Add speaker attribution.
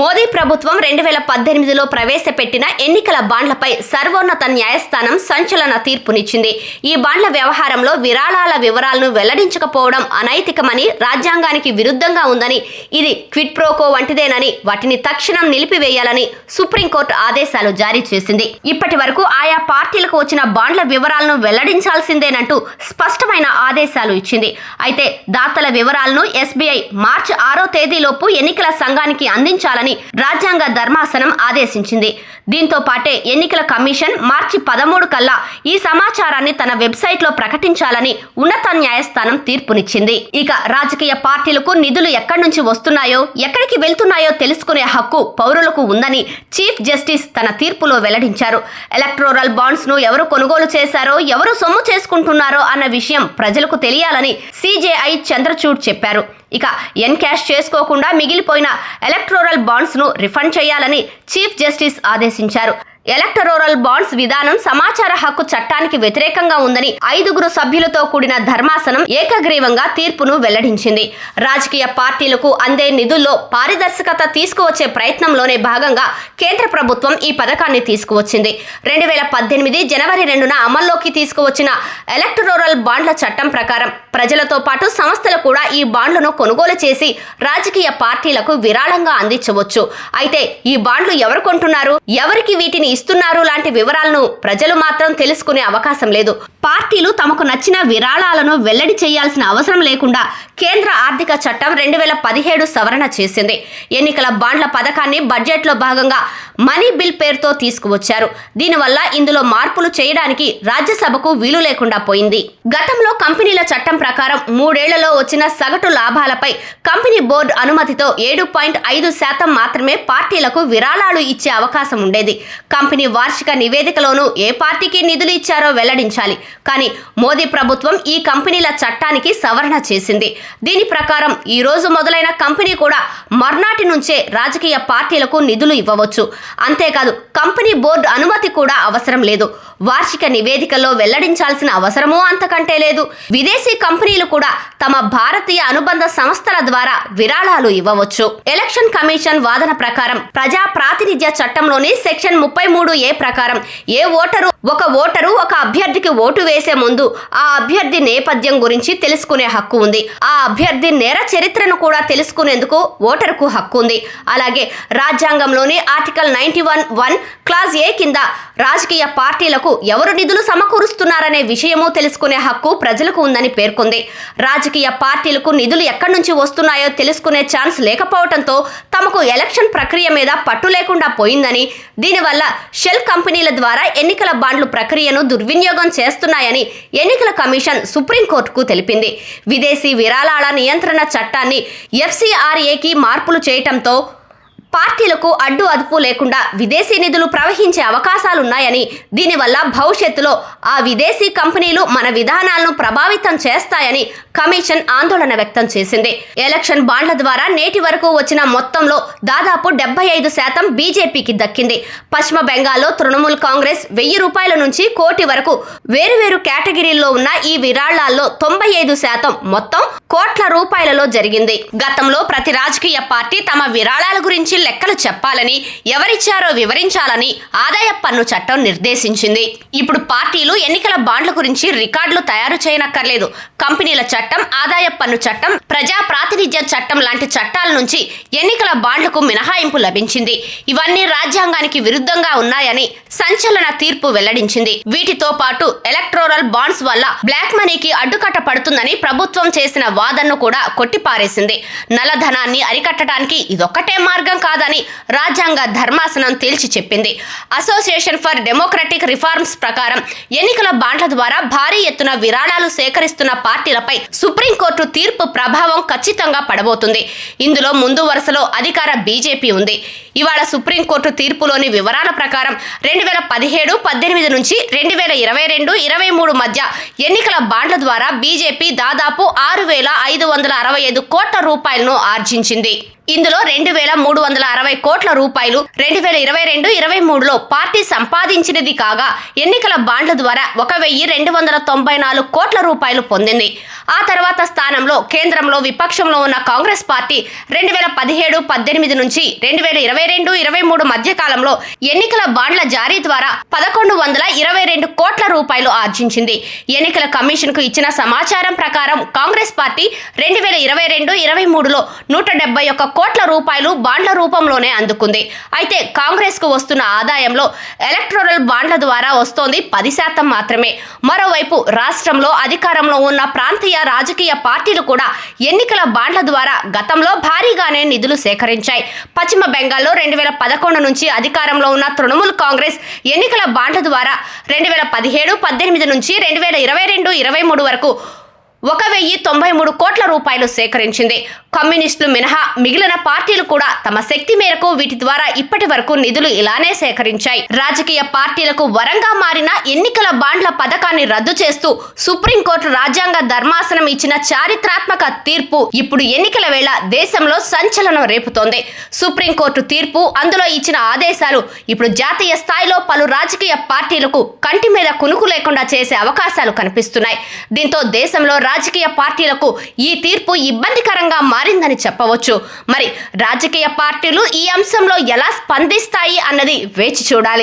Speaker 1: మోదీ ప్రభుత్వం రెండు వేల పద్దెనిమిదిలో ప్రవేశపెట్టిన ఎన్నికల బాండ్లపై సర్వోన్నత న్యాయస్థానం సంచలన తీర్పునిచ్చింది. ఈ బాండ్ల వ్యవహారంలో విరాళాల వివరాలను వెల్లడించకపోవడం అనైతికమని రాజ్యాంగానికి విరుద్ధంగా ఉందని ఇది క్విట్ ప్రోకో వంటిదేనని వాటిని తక్షణం నిలిపివేయాలని సుప్రీంకోర్టు ఆదేశాలు జారీ చేసింది. ఇప్పటి వరకు ఆయా పార్టీలకు వచ్చిన బాండ్ల వివరాలను వెల్లడించాల్సిందేనంటూ స్పష్టమైన ఆదేశాలు ఇచ్చింది. అయితే దాతల వివరాలను ఎస్బీఐ మార్చి ఆరో తేదీలోపు ఎన్నికల సంఘానికి అందించాలని రాజ్యాంగ ధర్మాసనం ఆదేశించింది. దీంతో పాటే ఎన్నికల కమిషన్ మార్చి పదమూడు కల్లా ఈ సమాచారాన్ని తన వెబ్సైట్లో ప్రకటించాలని ఉన్నత న్యాయస్థానం తీర్పునిచ్చింది. ఇక రాజకీయ పార్టీలకు నిధులు ఎక్కడి నుంచి వస్తున్నాయో ఎక్కడికి వెళ్తున్నాయో తెలుసుకునే హక్కు పౌరులకు ఉందని చీఫ్ జస్టిస్ తన తీర్పులో వెల్లడించారు. ఎలక్ట్రోరల్ బాండ్స్ను ఎవరు కొనుగోలు చేశారో ఎవరు సొమ్ము చేసుకుంటున్నారో అన్న విషయం ప్రజలకు తెలియాలని సిజేఐ చంద్రచూడ్ చెప్పారు. ఇక ఎన్ క్యాష్ చేసుకోకుండా మిగిలిపోయిన ఎలక్ట్రోరల్ బాండ్స్ను రిఫండ్ చేయాలని చీఫ్ జస్టిస్ ఆదేశించారు. sincero, ఎలక్టరోరల్ బాండ్స్ విధానం సమాచార హక్కు చట్టానికి వ్యతిరేకంగా ఉందని ఐదుగురు సభ్యులతో కూడిన ధర్మాసనం ఏకగ్రీవంగా తీర్పును వెల్లడించింది. రాజకీయ పార్టీలకు అందే నిధుల్లో పారదర్శకత తీసుకువచ్చే ప్రయత్నంలోనే భాగంగా కేంద్ర ప్రభుత్వం ఈ పథకాన్ని తీసుకువచ్చింది. రెండు వేల పద్దెనిమిది జనవరి రెండున అమల్లోకి తీసుకువచ్చిన ఎలక్టరోరల్ బాండ్ల చట్టం ప్రకారం ప్రజలతో పాటు సంస్థలు కూడా ఈ బాండ్లను కొనుగోలు చేసి రాజకీయ పార్టీలకు విరాళంగా అందించవచ్చు. అయితే ఈ బాండ్లు ఎవరు కొంటున్నారు? ఎవరికి వీటిని ఇస్తున్నారు లాంటి వివరాలను ప్రజలు మాత్రం తెలుసుకునే అవకాశం లేదు. పార్టీలు తమకు నచ్చిన విరాళాలను వెల్లడి చేయాల్సిన అవసరం లేకుండా కేంద్ర ఆర్థిక చట్టం రెండు వేల పదిహేడు సవరణ చేసింది. ఎన్నికల బాండ్ల పథకాన్ని బడ్జెట్లో భాగంగా మనీ బిల్ పేరుతో తీసుకువచ్చారు. దీనివల్ల ఇందులో మార్పులు చేయడానికి రాజ్యసభకు వీలు లేకుండా పోయింది. గతంలో కంపెనీల చట్టం ప్రకారం మూడేళ్ళలో వచ్చిన సగటు లాభాలపై కంపెనీ బోర్డు అనుమతితో ఏడు పాయింట్ ఐదు శాతం మాత్రమే పార్టీలకు విరాళాలు ఇచ్చే అవకాశం ఉండేది. కంపెనీ వార్షిక నివేదికలోనూ ఏ పార్టీకి నిధులు ఇచ్చారో వెల్లడించాలి. కానీ మోదీ ప్రభుత్వం ఈ కంపెనీల చట్టానికి సవరణ చేసింది. దీని ప్రకారం ఈ రోజు మొదలైన కంపెనీ కూడా మర్నాటి నుంచే రాజకీయ పార్టీలకు నిధులు ఇవ్వవచ్చు. అంతేకాదు కంపెనీ బోర్డు అనుమతి కూడా అవసరం లేదు. వార్షిక నివేదికలో వెల్లడించాల్సిన అవసరమూ అంతకంటే లేదు. విదేశీ కంపెనీలు కూడా తమ భారతీయ అనుబంధ సంస్థల ద్వారా విరాళాలు ఇవ్వవచ్చు. ఎలక్షన్ కమిషన్ వాదన ప్రకారం ప్రజా ప్రాతినిధ్య చట్టంలోని సెక్షన్ ముప్పై మూడు ఏ ప్రకారం ఏ ఓటరు ఒక ఓటరు ఒక అభ్యర్థికి ఓటు వేసే ముందు ఆ అభ్యర్థి నేపథ్యం గురించి తెలుసుకునే హక్కు ఉంది. ఆ అభ్యర్థి నేర చరిత్రను కూడా తెలుసుకునేందుకు ఓటరుకు హక్కు ఉంది. అలాగే రాజ్యాంగంలోని article ninety one one clause A కింద రాజకీయ పార్టీలకు ఎవరు నిధులు సమకూరుస్తున్నారనే విషయము తెలుసుకునే హక్కు ప్రజలకు ఉందని పేర్కొంది. రాజకీయ పార్టీలకు నిధులు ఎక్కడి నుంచి వస్తున్నాయో తెలుసుకునే ఛాన్స్ లేకపోవడంతో తమకు ఎలక్షన్ ప్రక్రియ మీద పట్టు లేకుండా పోయిందని దీనివల్ల షెల్ కంపెనీల ద్వారా ఎన్నికల బాండ్లు ప్రక్రియను దుర్వినియోగం చేస్తున్నాయని ఎన్నికల కమిషన్ సుప్రీంకోర్టుకు తెలిపింది. విదేశీ విరాళాల నియంత్రణ చట్టాన్ని ఎఫ్సిఆర్ఏకి మార్పులు చేయటంతో పార్టీలకు అడ్డు అదుపు లేకుండా విదేశీ నిధులు ప్రవహించే అవకాశాలున్నాయని దీనివల్ల భవిష్యత్తులో ఆ విదేశీ కంపెనీలు మన విధానాలను ప్రభావితం చేస్తాయని కమిషన్ ఆందోళన వ్యక్తం చేసింది. ఎలక్షన్ బాండ్ల ద్వారా నేటి వరకు వచ్చిన మొత్తంలో దాదాపు డెబ్బై ఐదు శాతం బీజేపీకి దక్కింది. పశ్చిమ బెంగాల్లో తృణమూల్ కాంగ్రెస్ వెయ్యి రూపాయల నుంచి కోటి వరకు వేరువేరు కేటగిరీల్లో ఉన్న ఈ విరాళాల్లో తొంభై ఐదు శాతం మొత్తం కోట్ల రూపాయలలో జరిగింది. గతంలో ప్రతి రాజకీయ పార్టీ తమ విరాళాల గురించి లెక్కలు చెప్పాలని ఎవరిచ్చారో వివరించాలని ఆదాయ పన్ను చట్టం నిర్దేశించింది. ఇప్పుడు పార్టీలు ఎన్నికల బాండ్ల గురించి రికార్డులు తయారు చేయనక్కర్లేదు. కంపెనీల చట్టం ఆదాయ పన్ను చట్టం ప్రజా ప్రాతినిధ్య చట్టం లాంటి చట్టాల నుంచి ఎన్నికల బాండ్లకు మినహాయింపు లభించింది. ఇవన్నీ రాజ్యాంగానికి విరుద్ధంగా ఉన్నాయని సంచలన తీర్పు వెల్లడించింది. వీటితో పాటు ఎలక్ట్రోరల్ బాండ్స్ వల్ల బ్లాక్ మనీకి అడ్డుకట్ట పడుతుందని ప్రభుత్వం చేసిన వాదనను కూడా కొట్టిపారేసింది. నల్లధనాన్ని అరికట్టడానికి ఇదొక్కటే మార్గం కాదని రాజ్యాంగ ధర్మాసనం తేల్చి చెప్పింది. అసోసియేషన్ ఫర్ డెమోక్రటిక్ రిఫార్మ్స్ ప్రకారం ఎన్నికల బాండ్ల ద్వారా భారీ ఎత్తున విరాళాలు సేకరిస్తున్న పార్టీలపై సుప్రీంకోర్టు తీర్పు ప్రభావం ఖచ్చితంగా పడబోతుంది. ఇందులో ముందు వరుసలో అధికార బీజేపీ ఉంది. ఇవాళ సుప్రీంకోర్టు తీర్పులోని వివరాల ప్రకారం రెండు వేల పదిహేడు పద్దెనిమిది నుంచి రెండు వేల ఇరవై రెండు ఇరవై మూడు మధ్య ఎన్నికల బాండ్ల ద్వారా బీజేపీ దాదాపు ఆరు వేల ఐదు వందల అరవై ఐదు కోట్ల రూపాయలను ఆర్జించింది. ఇందులో రెండు వేల మూడు వందల అరవై కోట్ల రూపాయలు రెండు వేల ఇరవై రెండు ఇరవై మూడులో పార్టీ సంపాదించినది కాగా ఎన్నికల బాండ్ల ద్వారా ఒక వెయ్యి రెండు వందల తొంభై నాలుగు కోట్ల రూపాయలు పొందింది. ఆ తర్వాత స్థానంలో కేంద్రంలో విపక్షంలో ఉన్న కాంగ్రెస్ పార్టీ రెండు వేల పదిహేడు పద్దెనిమిది నుంచి రెండు వేల ఇరవై రెండు ఇరవై మూడు మధ్య కాలంలో ఎన్నికల బాండ్ల జారీ ద్వారా పదకొండు వందల ఇరవై రెండు కోట్ల రూపాయలు ఆర్జించింది. ఎన్నికల కమిషన్కు ఇచ్చిన సమాచారం ప్రకారం కాంగ్రెస్ పార్టీ రెండు వేల ఇరవై రెండు ఇరవై మూడులో నూట డెబ్బై ఒక్క కోట్ల రూపాయలు బాండ్ల రూపంలోనే అందుకుంది. అయితే కాంగ్రెస్కు వస్తున్న ఆదాయంలో ఎలక్ట్రల్ బాండ్ల ద్వారా వస్తోంది పది శాతం మాత్రమే. మరోవైపు రాష్ట్రంలో అధికారంలో ఉన్న ప్రాంతీయ రాజకీయ పార్టీలు కూడా ఎన్నికల బాండ్ల ద్వారా గతంలో భారీగానే నిధులు సేకరించాయి. పశ్చిమ బెంగాల్లో రెండు వేల పదకొండు నుంచి అధికారంలో ఉన్న తృణమూల్ కాంగ్రెస్ ఎన్నికల బాండ్ల ద్వారా రెండు వేల పదిహేడు పద్దెనిమిది నుంచి రెండు వేల ఇరవై రెండు ఇరవై మూడు వరకు ఒక వెయ్యి తొంభై మూడు కోట్ల రూపాయలు సేకరించింది. కమ్యూనిస్టులు మినహా మిగిలిన పార్టీలు కూడా తమ శక్తి మేరకు వీటి ద్వారా ఇప్పటి వరకు నిధులు ఇలానే సేకరించాయి. రాజకీయ పార్టీలకు వరంగా మారిన ఎన్నికల బాండ్ల పథకాన్ని రద్దు చేస్తూ సుప్రీంకోర్టు రాజ్యాంగ ధర్మాసనం ఇచ్చిన చారిత్రాత్మక తీర్పు ఇప్పుడు ఎన్నికల వేళ దేశంలో సంచలనం రేపుతోంది. సుప్రీంకోర్టు తీర్పు అందులో ఇచ్చిన ఆదేశాలు ఇప్పుడు జాతీయ స్థాయిలో పలు రాజకీయ పార్టీలకు కంటి మీద కునుకు లేకుండా చేసే అవకాశాలు కనిపిస్తున్నాయి. దీంతో దేశంలో రాజకీయ పార్టీలకు ఈ తీర్పు ఇబ్బందికరంగా మారిందని చెప్పవచ్చు. మరి రాజకీయ పార్టీలు ఈ అంశంలో ఎలా స్పందిస్తాయి అన్నది వేచి చూడాలి.